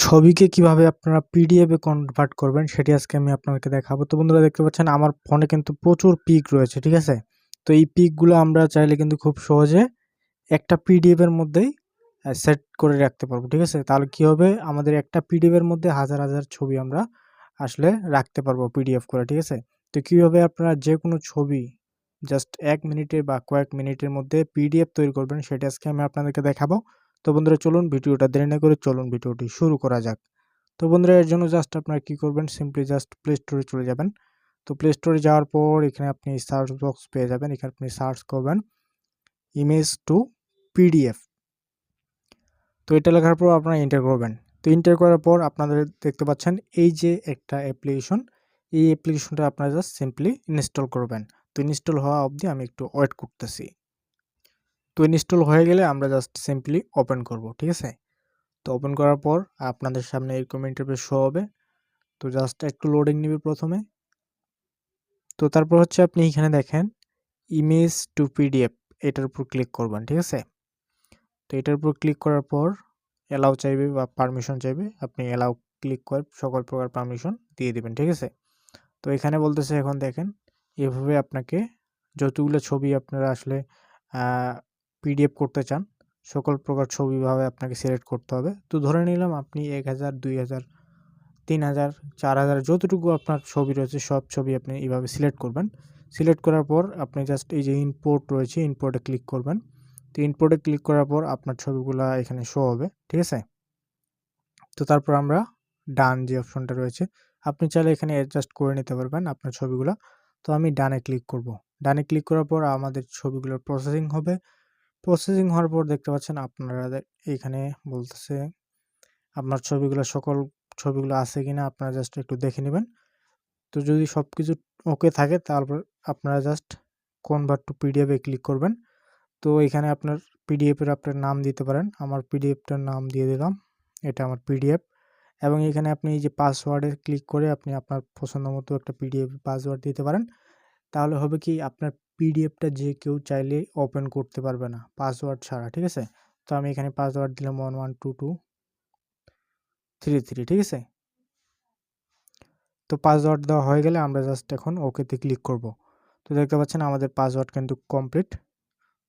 ছবিকে কীভাবে আপনারা পিডিএফ কনভার্ট করবেন সেটি আজকে আমি আপনাদেরকে দেখাবো। তো বন্ধুরা দেখতে পাচ্ছেন আমার ফোনে কিন্তু প্রচুর পিক রয়েছে, ঠিক আছে? তো এই পিকগুলো আমরা চাইলে কিন্তু খুব সহজে একটা পিডিএফ এর মধ্যেই সেট করে রাখতে পারব, ঠিক আছে? তাহলে কি হবে আমাদের একটা পিডিএফ এর মধ্যে হাজার, হাজার ছবি আমরা আসলে রাখতে পারব পিডিএফ করে, ঠিক আছে? তো কীভাবে আপনারা যেকোনো ছবি জাস্ট ১ মিনিটের বা কয়েক মিনিটের মধ্যে পিডিএফ তৈরি করবেন সেটা আজকে আমি আপনাদেরকে দেখাবো। তো বন্ধুরা চলুন ভিডিওটা দেরি না করে চলুন ভিডিওটি শুরু করা যাক। তো বন্ধুরা এর জন্য জাস্ট আপনারা কী করবেন সিম্পলি জাস্ট প্লে স্টোরে চলে যাবেন। তো প্লে স্টোরে যাওয়ার পর এখানে আপনি সার্চ বক্স পেয়ে যাবেন। এখানে আপনি সার্চ করবেন ইমেজ টু পিডিএফ। তো এটা লেখার পর আপনারা এন্টার করবেন। তো এন্টার করার পর আপনাদের দেখতে পাচ্ছেন এই যে একটা অ্যাপ্লিকেশন, এই অ্যাপ্লিকেশনটা আপনারা জাস্ট সিম্পলি ইনস্টল করবেন। তো ইনস্টল হওয়া অবধি আমি একটু ওয়েট করতেছি। তো ইনস্টল হয়ে গেলে আমরা জাস্ট সিম্পলি ওপেন করব, ঠিক আছে? তো ওপেন করার পর আপনাদের সামনে এরকম ইন্টারফেস শো হবে। তো জাস্ট একটু লোডিং নিবে প্রথমে। তো তারপর হচ্ছে আপনি এখানে দেখেন ইমেজ টু পিডিএফ এটার উপর ক্লিক করবেন, ঠিক আছে? তো এটার উপর ক্লিক করার পর অ্যালাউ চাইবে বা পারমিশন চাইবে। আপনি অ্যালাউ ক্লিক করে সকল প্রকার পারমিশন দিয়ে দিবেন, ঠিক আছে? তো এখানে বলতেছে এখন দেখেন এভাবে আপনাকে যতগুলো ছবি আপনারা আসলে পিডিএফ করতে চান সকল প্রকার ছবিভাবে আপনাকে সিলেক্ট করতে হবে। তো ধরে নিলাম আপনি এক হাজার দুই হাজার তিন হাজার চার হাজার যতটুকু আপনার ছবি রয়েছে সব ছবি আপনি এভাবে সিলেক্ট করবেন। সিলেক্ট করার পর আপনি জাস্ট এই যে ইনপোর্ট রয়েছে ইনপোর্টে ক্লিক করবেন। তো ইনপোর্টে ক্লিক করার পর আপনার ছবিগুলা এখানে শো হবে, ঠিক আছে? তো তারপর আমরা ডান যে অপশনটা রয়েছে আপনি চাইলে এখানে অ্যাডজাস্ট করে নিতে পারবেন আপনার ছবিগুলো তো আমি ডানে ক্লিক করব। ডানে ক্লিক করার পর আমাদের ছবিগুলোর প্রসেসিং হবে। প্রসেসিং হওয়ার পর দেখতে পাচ্ছেন আপনারা এইখানে বলতেছে আপনার ছবিগুলো সকল ছবিগুলো আছে কিনা আপনারা জাস্ট একটু দেখে নেবেন। তো যদি সব কিছু ওকে থাকে তারপর আপনারা জাস্ট কনভার্ট টু পিডিএফে ক্লিক করবেন। তো এখানে আপনার পিডিএফের আপনার নাম দিতে পারেন। আমার পিডিএফটার নাম দিয়ে দিলাম। এটা আমার পিডিএফ এবং এখানে আপনি এই যে পাসওয়ার্ডে ক্লিক করে আপনি আপনার পছন্দ মতো একটা পিডিএফ পাসওয়ার্ড দিতে পারেন। তাহলে হবে কি আপনার পিডিএফটা যে কেউ চাইলে ওপেন করতে পারবে না পাসওয়ার্ড ছাড়া, ঠিক আছে? তো আমি এখানে পাসওয়ার্ড দিলাম 112233 ঠিক আছে? তো পাসওয়ার্ড দেওয়া হয়ে গেলে আমরা জাস্ট এখন ওকেতে ক্লিক করব। তো দেখতে পাচ্ছেন আমাদের পাসওয়ার্ড কিন্তু কমপ্লিট।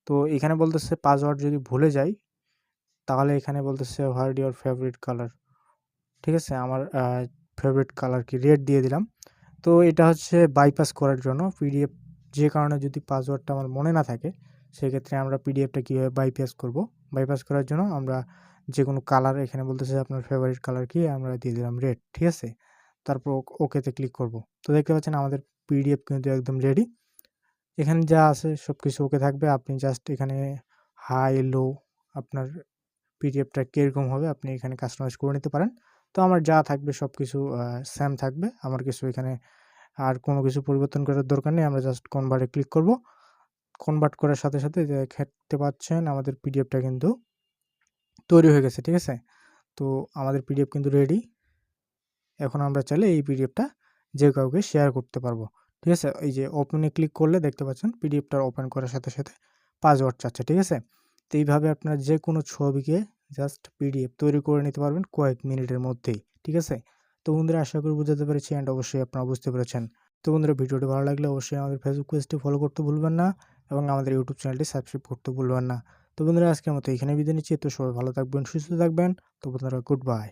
তো এখানে বলতেছে পাসওয়ার্ড যদি ভুলে যাই তাহলে এখানে বলতেছে হোয়াট ইওর ফেভারিট কালার ঠিক আছে? আমার ফেভারিট কালার কি রেড দিয়ে দিলাম। তো এটা হচ্ছে বাইপাস করার জন্য পিডিএফ যে কারণে যদি পাসওয়ার্ডটা আমার মনে না থাকে সেক্ষেত্রে আমরা পিডিএফটা কীভাবে বাইপাস করব। বাইপাস করার জন্য আমরা যে কোনো কালার এখানে বলতেছে আপনার ফেভারিট কালার কি আমরা দিয়ে দিলাম রেড, ঠিক আছে? তারপর ওকেতে ক্লিক করব। তো দেখতে পাচ্ছেন আমাদের পিডিএফ কিন্তু একদম রেডি। এখানে যা আছে সব কিছু ওকে থাকবে। আপনি জাস্ট এখানে হাই, লো আপনার পিডিএফটা কীরকম হবে আপনি এখানে কাস্টমাইজ করে নিতে পারেন। তো আমার যা থাকবে সব কিছু সেম থাকবে। আমার কিছু এখানে আর কোনো কিছু পরিবর্তন করার দরকার নেই। আমরা জাস্ট কনভার্টে ক্লিক করব। কনভার্ট করার সাথে, সাথে দেখতে পাচ্ছেন আমাদের পিডিএফটা কিন্তু তৈরি হয়ে গেছে, ঠিক আছে? তো আমাদের পিডিএফ কিন্তু রেডি। এখন আমরা চাইলে এই পিডিএফটা যে কাউকে শেয়ার করতে পারব, ঠিক আছে? এই যে ওপেনে ক্লিক করলে দেখতে পাচ্ছেন পিডিএফটা ওপেন করার সাথে, সাথে পাসওয়ার্ড চাচ্ছে, ঠিক আছে? তো এইভাবে আপনারা যেকোনো ছবিকে জাস্ট পিডিএফ তৈরি করে নিতে পারবেন কয়েক মিনিটের মধ্যেই, ঠিক আছে? তো বন্ধুরা আশা করি বুঝাতে পেরেছি অ্যান্ড অবশ্যই আপনারা বুঝতে পেরেছেন। তো বন্ধুরা ভিডিওটি ভালো লাগলে অবশ্যই আমাদের ফেসবুক পেজটি ফলো করতে ভুলবেন না এবং আমাদের ইউটিউব চ্যানেলটি সাবস্ক্রাইব করতে ভুলবেন না। তো বন্ধুরা আজকের মতো এখানে বিদায় নিচ্ছি। তো সবাই ভালো থাকবেন, সুস্থ থাকবেন। তো বন্ধুরা গুড বাই।